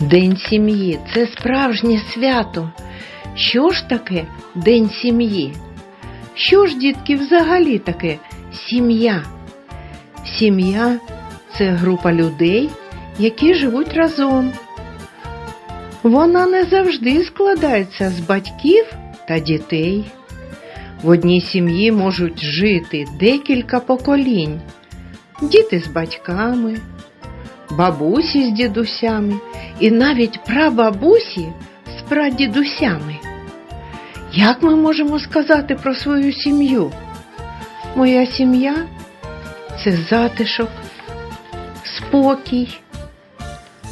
День сім'ї це справжнє свято. Що ж таке День сім'ї? Що ж, дітки, взагалі таке сім'я? Сім'я це група людей, які живуть разом. Вона не завжди складається з батьків та дітей. В одній сім'ї можуть жити декілька поколінь, діти з батьками, бабусі з дідусями і навіть прабабусі з прадідусями. Як ми можемо сказати про свою сім'ю? Моя сім'я це затишок, спокій,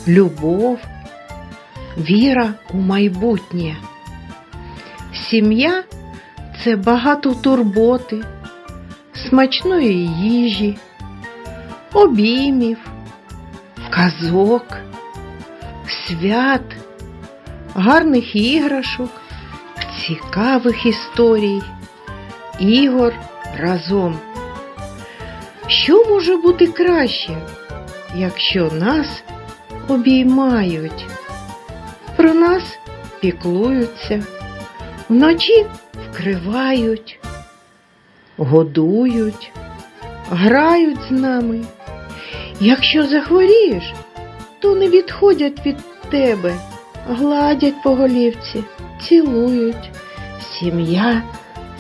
любов, віра у майбутнє. Сім'я це багато турботи, смачної їжі, обіймів, казок, свят, гарних іграшок, цікавих історій, ігор разом. Що може бути краще, якщо нас обіймають, про нас піклуються, вночі вкривають, годують, грають з нами. Якщо захворієш, то не відходять від тебе, гладять по голівці, цілують. Сім'я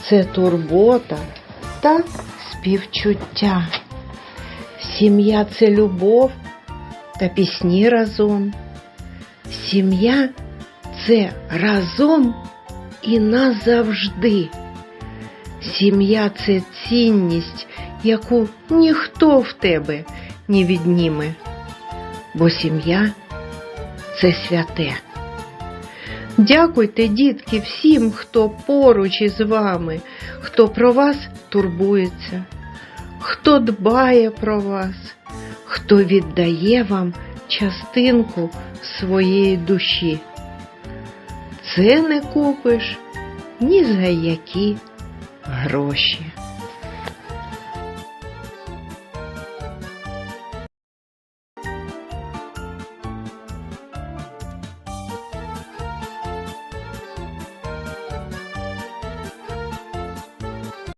це турбота та співчуття. Сім'я це любов та пісні разом. Сім'я це разом і назавжди. Сім'я це цінність, яку ніхто в тебе не відніме, бо сім'я це святе. Дякуйте, дітки, всім, хто поруч із вами, хто про вас турбується, хто дбає про вас, хто віддає вам частинку своєї душі. Це не купиш ні за які гроші.